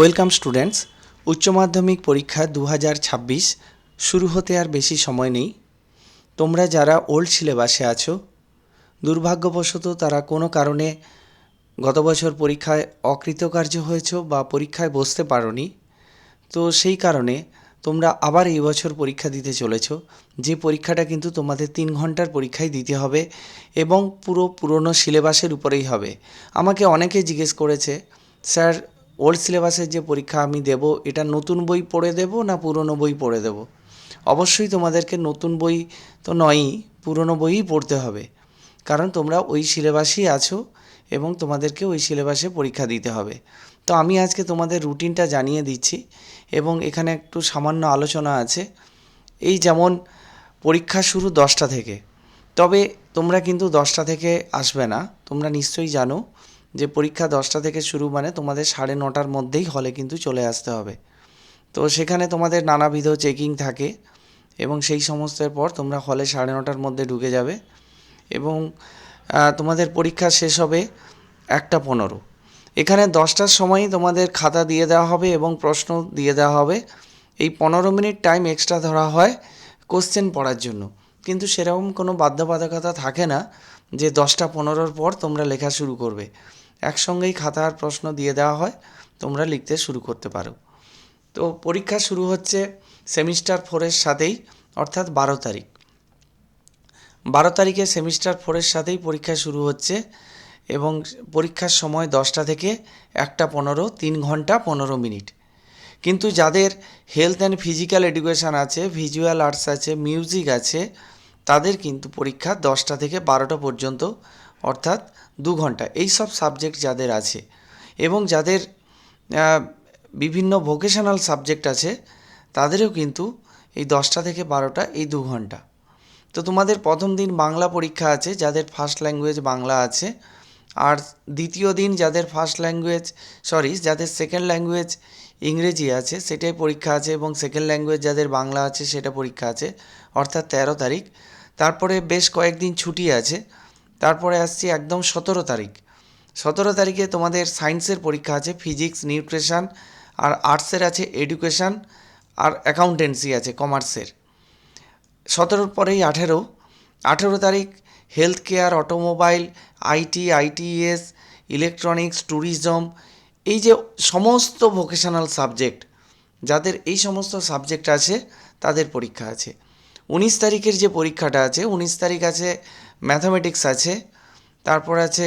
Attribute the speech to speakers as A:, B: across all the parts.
A: Welcome students, উচ্চ মাধ্যমিক পরীক্ষা দু হাজার ছাব্বিশ শুরু হতে আর বেশি সময় নেই। তোমরা যারা ওল্ড সিলেবাসে আছো, দুর্ভাগ্যবশত তারা কোনো কারণে গত বছর পরীক্ষায় অকৃতকার্য হয়েছো বা পরীক্ষায় বসতে পারোনি। তো সেই কারণে তোমরা আবার এই বছর পরীক্ষা দিতে চলেছো, যে পরীক্ষাটা কিন্তু তোমাদের তিন ঘণ্টার পরীক্ষায় দিতে হবে এবং পুরো পুরনো সিলেবাসের উপরেই হবে। আমাকে অনেকে জিজ্ঞেস করেছে, স্যার ওল্ড সিলেবাসের যে পরীক্ষা আমি দেব, এটা নতুন বই পড়ে দেব না পুরনো বই পড়ে দেব? অবশ্যই তোমাদেরকে নতুন বই তো নয়ই, পুরনো বইই পড়তে হবে। কারণ তোমরা ওই সিলেবাসই আছো এবং তোমাদেরকে ওই সিলেবাসে পরীক্ষা দিতে হবে। তো আমি আজকে তোমাদের রুটিনটা জানিয়ে দিচ্ছি এবং এখানে একটু সামান্য আলোচনা আছে। এই যেমন পরীক্ষা শুরু দশটা থেকে, তবে তোমরা কিন্তু দশটা থেকে আসবে না, তোমরা নিশ্চয়ই জানো যে পরীক্ষা দশটা থেকে শুরু মানে তোমাদের সাড়ে নটার মধ্যেই হলে কিন্তু চলে আসতে হবে। তো সেখানে তোমাদের নানাবিধ চেকিং থাকে এবং সেই সমস্তের পর তোমরা হলে সাড়ে নটার মধ্যে ঢুকে যাবে এবং তোমাদের পরীক্ষা শেষ হবে একটা পনেরো। এখানে দশটার সময়ই তোমাদের খাতা দিয়ে দেওয়া হবে এবং প্রশ্ন দিয়ে দেওয়া হবে। এই পনেরো মিনিট টাইম এক্সট্রা ধরা হয় কোশ্চেন পড়ার জন্য। কিন্তু সেরকম কোনো বাধ্যবাধকতা থাকে না যে দশটা পনেরোর পর তোমরা লেখা শুরু করবে। একসঙ্গেই খাতা আর প্রশ্ন দিয়ে দেওয়া হয়, তোমরা লিখতে শুরু করতে পারো। তো পরীক্ষা শুরু হচ্ছে সেমিস্টার ফোরের সাথেই, অর্থাৎ বারো তারিখ। বারো তারিখে সেমিস্টার ফোরের সাথেই পরীক্ষা শুরু হচ্ছে এবং পরীক্ষার সময় দশটা থেকে একটা পনেরো, তিন ঘণ্টা পনেরো মিনিট। কিন্তু যাদের হেলথ অ্যান্ড ফিজিক্যাল এডুকেশান আছে ভিজুয়াল আর্টস আছে মিউজিক আছে, তাদের কিন্তু পরীক্ষা দশটা থেকে বারোটা পর্যন্ত অর্থাৎ দু ঘণ্টা, এই সব সাবজেক্ট যাদের আছে এবং যাদের বিভিন্ন ভোকেশনাল সাবজেক্ট আছে, তাদেরও কিন্তু এই দশটা থেকে বারোটা এই দু ঘণ্টা। তো তোমাদের প্রথম দিন বাংলা পরীক্ষা আছে, যাদের ফার্স্ট ল্যাঙ্গুয়েজ বাংলা আছে, আর দ্বিতীয় দিন যাদের ফার্স্ট ল্যাঙ্গুয়েজ সরি যাদের সেকেন্ড ল্যাঙ্গুয়েজ ইংরেজি আছে, সেটাই পরীক্ষা আছে এবং সেকেন্ড ল্যাঙ্গুয়েজ যাদের বাংলা আছে, সেটা পরীক্ষা আছে, অর্থাৎ তেরো তারিখ। তারপরে বেশ কয়েকদিন ছুটি আছে তারপরে আসছি একদম সতেরো তারিখ। সতেরো তারিখে তোমাদের সায়েন্সের পরীক্ষা আছে, ফিজিক্স, নিউট্রিশন আর আর্টসের আছে, এডুকেশন আর অ্যাকাউন্টেন্সি আছে, কমার্সের। সতেরোর পরেই আঠেরো। আঠেরো তারিখ health care automobile, IT ITS electronics, tourism, এই যে সমস্ত ভোকেশনাল সাবজেক্ট, যাদের এই সমস্ত সাবজেক্ট আছে, তাদের পরীক্ষা আছে। উনিশ তারিখের যে পরীক্ষাটা আছে, উনিশ তারিখ আছে ম্যাথামেটিক্স আছে, তারপর আছে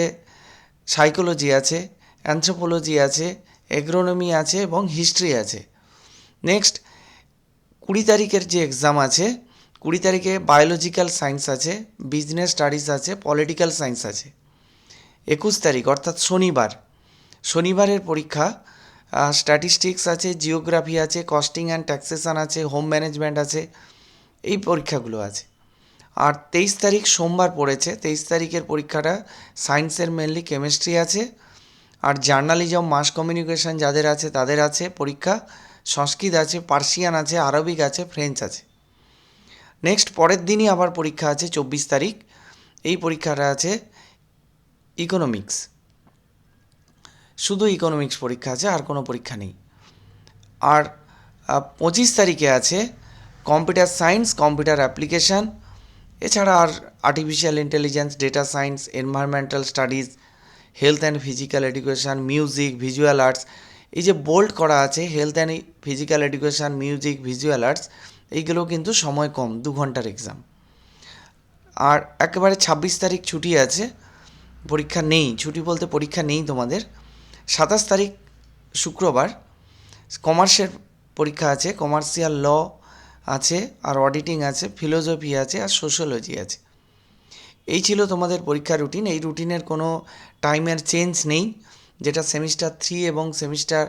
A: সাইকোলজি আছে অ্যানথ্রোপোলজি আছে এগ্রোনমি আছে এবং হিস্ট্রি আছে। নেক্সট কুড়ি তারিখের যে এক্সাম আছে, কুড়ি তারিখে বায়োলজিক্যাল সায়েন্স আছে বিজনেস স্টাডিজ আছে পলিটিক্যাল সায়েন্স আছে। একুশ তারিখ, অর্থাৎ শনিবার। শনিবারের পরীক্ষা স্ট্যাটিস্টিক্স আছে জিওগ্রাফি আছে কস্টিং অ্যান্ড ট্যাক্সেশন আছে হোম ম্যানেজমেন্ট আছে এই পরীক্ষাগুলো আছে। আর তেইশ তারিখ সোমবার পড়েছে। তেইশ তারিখের পরীক্ষাটা সায়েন্সের মেনলি কেমিস্ট্রি আছে। আর জার্নালিজম মাস কমিউনিকেশন যাদের আছে তাদের আছে পরীক্ষা। সংস্কৃত আছে, পার্সিয়ান আছে, আরবিক আছে, ফ্রেঞ্চ আছে। নেক্সট পরের দিনই আবার পরীক্ষা আছে চব্বিশ তারিখ। এই পরীক্ষাটা আছে ইকোনমিক্স শুধু ইকোনমিক্স পরীক্ষা আছে, আর কোনো পরীক্ষা নেই। আর পঁচিশ তারিখে আছে কম্পিউটার সায়েন্স, কম্পিউটার অ্যাপ্লিকেশান, এছাড়া আর artificial intelligence data science environmental studies health and physical education music visual arts এই যে বোল্ড করা আছে health and physical education music visual arts এইগুলো কিন্তু সময় কম, দু ঘণ্টার এক্সাম আর একেবারে ছাব্বিশ তারিখ ছুটি আছে, পরীক্ষা নেই, ছুটি বলতে পরীক্ষা নেই তোমাদের। সাতাশ তারিখ শুক্রবার কমার্সের পরীক্ষা আছে কমার্শিয়াল ল আছে, আর অডিটিং আছে ফিলোসফি আছে, আর সোশ্যোলজি আছে। এই ছিল তোমাদের পরীক্ষা রুটিন এই রুটিনের কোনো টাইমের চেঞ্জ নেই। যেটা সেমিস্টার থ্রি এবং সেমিস্টার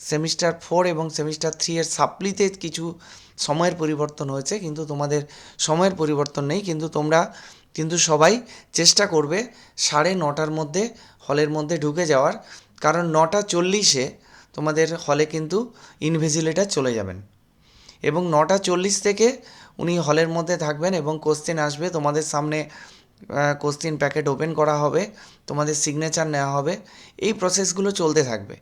A: সেমিস্টার ফোর এবং সেমিস্টার থ্রি এর সাপ্লিতে কিছু সময়ের পরিবর্তন হয়েছে, কিন্তু তোমাদের সময়ের পরিবর্তন নেই। কিন্তু তোমরা, কিন্তু সবাই চেষ্টা করবে সাড়ে নটার মধ্যে, হলের মধ্যে ঢুকে যাওয়ার। কারণ নটা চল্লিশে তোমাদের হলে কিন্তু ইনভিজিলেটার চলে যাবেন। এবং নটা চল্লিশ থেকে উনি হলের মধ্যে থাকবেন এবং কোশ্চেন আসবে। তোমাদের সামনে কোশ্চেন প্যাকেট ওপেন করা হবে। তোমাদের সিগনেচার নেওয়া হবে। এই প্রসেসগুলো চলতে থাকবে।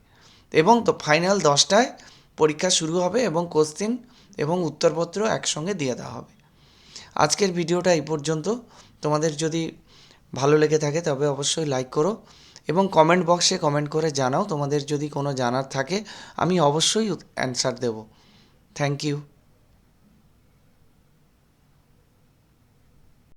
A: এবং তো ফাইনাল দশটায় পরীক্ষা শুরু হবে এবং কোশ্চেন এবং উত্তরপত্র একসঙ্গে দিয়ে দেওয়া হবে। আজকের ভিডিওটা এই পর্যন্ত। তোমাদের যদি ভালো লেগে থাকে তবে অবশ্যই লাইক করো এবং কমেন্ট বক্সে কমেন্ট করে জানাও। তোমাদের যদি কোনো জানার থাকে, আমি অবশ্যই অ্যান্সার দেব। Thank you.